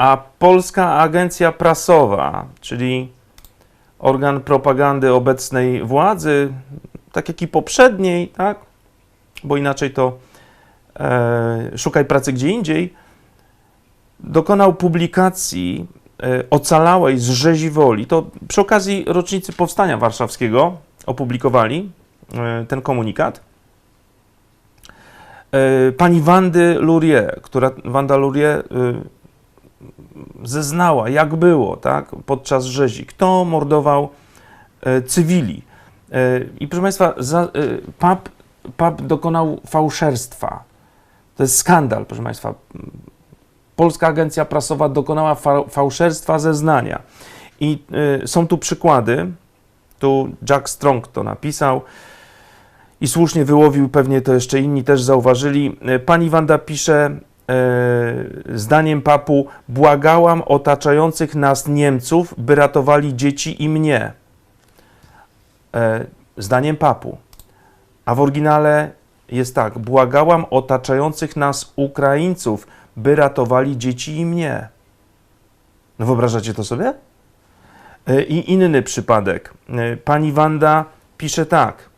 a Polska Agencja Prasowa, czyli organ propagandy obecnej władzy, tak jak i poprzedniej, tak? bo inaczej to e, szukaj pracy gdzie indziej, dokonał publikacji e, ocalałej z rzezi woli. To przy okazji rocznicy Powstania Warszawskiego opublikowali e, ten komunikat. E, pani Wandy Lurie, która Wanda Lurie e, zeznała, jak było tak, podczas rzezi, kto mordował e, cywili. E, I proszę Państwa, za, e, pap, pap dokonał fałszerstwa. To jest skandal, proszę Państwa. Polska Agencja Prasowa dokonała fa fałszerstwa zeznania. I są tu przykłady. Tu Jack Strong to napisał i słusznie wyłowił, pewnie to jeszcze inni też zauważyli. Pani Wanda pisze zdaniem papu: Błagałam otaczających nas Niemców, by ratowali dzieci i mnie. E, Zdaniem papu. A w oryginale jest tak: Błagałam otaczających nas Ukraińców, by ratowali dzieci i mnie. No wyobrażacie to sobie? E, I inny przypadek. E, Pani Wanda pisze tak.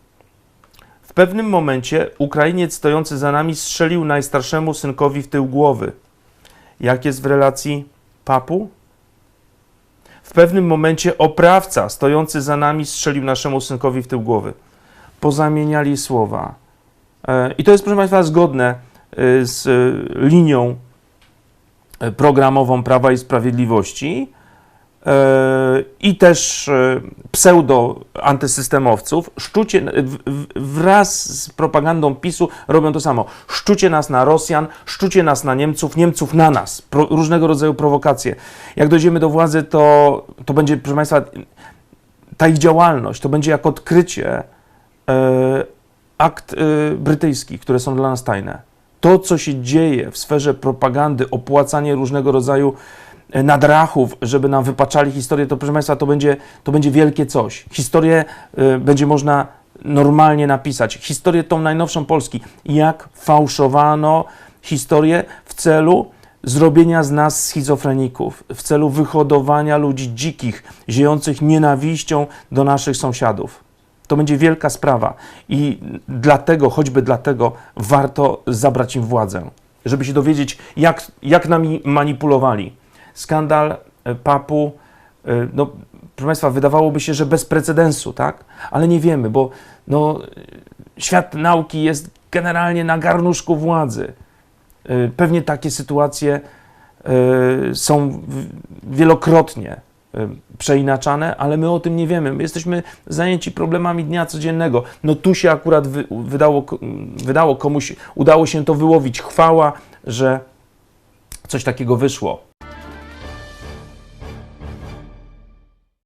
W pewnym momencie Ukrainiec stojący za nami strzelił najstarszemu synkowi w tył głowy. Jak jest w relacji papu? W pewnym momencie oprawca stojący za nami strzelił naszemu synkowi w tył głowy. Pozamieniali słowa. E, I to jest, proszę Państwa, zgodne e, z e, linią programową Prawa i Sprawiedliwości i też e, pseudo-antysystemowców. Szczucie, wraz z propagandą PiSu robią to samo. Szczucie nas na Rosjan, szczucie nas na Niemców, Niemców na nas. Pro, różnego rodzaju prowokacje. Jak dojdziemy do władzy, to, to będzie, proszę Państwa, ta ich działalność to będzie jak odkrycie e, akt e, brytyjskich, które są dla nas tajne. To, co się dzieje w sferze propagandy, opłacanie różnego rodzaju e, nadrachów, żeby nam wypaczali historię, to proszę Państwa, to będzie, to będzie wielkie coś. Historię e, będzie można normalnie napisać. Historię tą najnowszą Polski. Jak fałszowano historię w celu zrobienia z nas schizofreników, w celu wyhodowania ludzi dzikich, ziejących nienawiścią do naszych sąsiadów. To będzie wielka sprawa i dlatego, choćby dlatego, warto zabrać im władzę, żeby się dowiedzieć, jak, jak nami manipulowali. Skandal e, papu, e, no, proszę Państwa, wydawałoby się, że bez precedensu, tak? Ale nie wiemy, bo no, świat nauki jest generalnie na garnuszku władzy. E, Pewnie takie sytuacje są wielokrotnie przeinaczane, ale my o tym nie wiemy. My jesteśmy zajęci problemami dnia codziennego. No tu się akurat wy, wydało, wydało komuś, udało się to wyłowić. Chwała, że coś takiego wyszło.